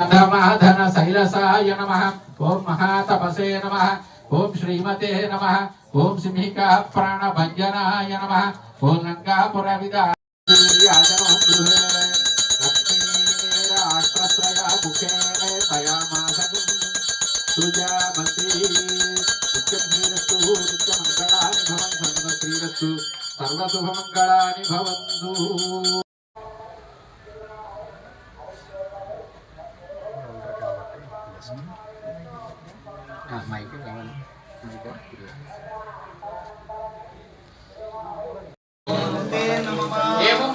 ధర్మాధన శైలసాయ నమ. ఓం మహాతపసే నమ. ఓం శ్రీమతే నమ. ఓం సింహికా ప్రాణభంజనాయ నమ. ఓం లంకాపుర విదా లక్ష్మీరాష్ట్రశ్రయ ముఖే తయామాసకం సుజామతి నిత్యం శ్రీరస్తు నిత్యమంగళాని భవం సర్వ శ్రీరస్తు సర్వశుభమంగళాని భవంతు మైక్ కావాలి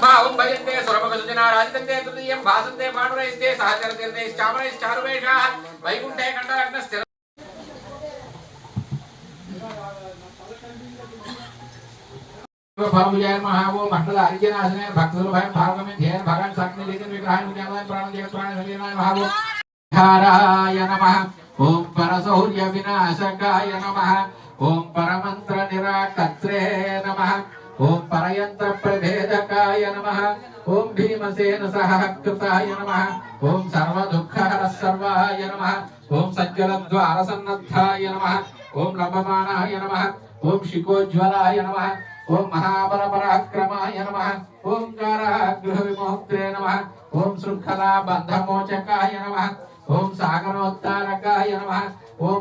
ब्रह्माहूं भजन्ते सुरमगसुजना राजदन्ते तृतीयं भासन्ते पाणुरैस्ते सहचरतीर्थैश्चामरैश्चारुवेषाः वैकुण्ठे कण्डरग्नस्थिर फलभुजाय महावो मंडल हरिजनासने भक्तसुलभाय भागमे ध्यान भगवान साक्षी लेकिन विग्रहाय मुजानाय प्राण जगत प्राण हरिजनाय महावो हराय नमः। ओम परसौर्य विनाशकाय नमः ओम परमंत्र निराकत्रे नमः ओम परयंत्र प्रभेदकाय ఓం పరయంత్ర ప్రభేదకాయ నమః ఓం భీమసేన సహకృతాయ నమః ఓం సర్వ దుఃఖహర సర్వాయ నమః ఓం సజ్జల ద్వార సన్నద్ధాయ నమః ఓం లభమానాయ నమః ఓం శిఖోజ్వలాయ నమః ఓం మహాబల పరాక్రమాయ నమః ఓం కారాగృహ విమోక్త్రే నమః ఓం శృంఖలా బంధమోచకాయ నమః ఓం సాగరోత్తారకాయ నమః ఓం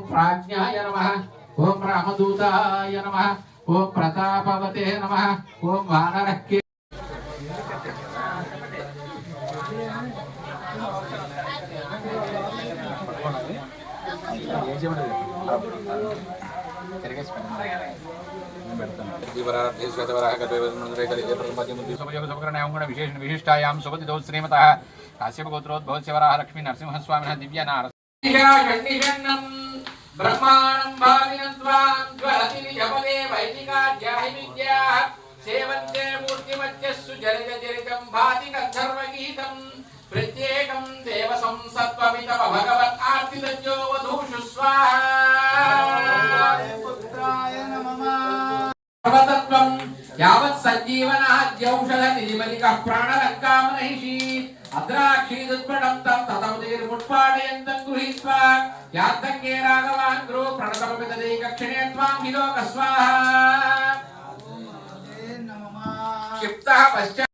विशेष विशिष्टायां सुपतिदौ श्रीमतः काश्यपगोत्रोद्भवस्यवराः लक्ष्मी नरसिंहस्वामिनः दिव्यनार ब्रह्माणं भाविनत्वान्त्वतिनिजपदे वैदिकाध्याहि विद्याः सेवन्ते मूर्तिमत्यस्सु जरितजरितं भाति गन्धर्वगीतं प्रत्येकं देवसं सत्त्वमितमभगवत् आर्तिलज्जो యావత్ సజ్జీవనాద్యౌషధ నిజమలిక ప్రాణలంకామనహిషి అద్రాక్షీదుత్పడం తం తదవతీర్ముట్పాడయంతం గృహీత్వా. యాద్దంగే రాఘవాన్ గురు ప్రణతమపితదేకక్షణే త్వాం హిలోక స్వాహ. క్షిప్తః పశ్చాత్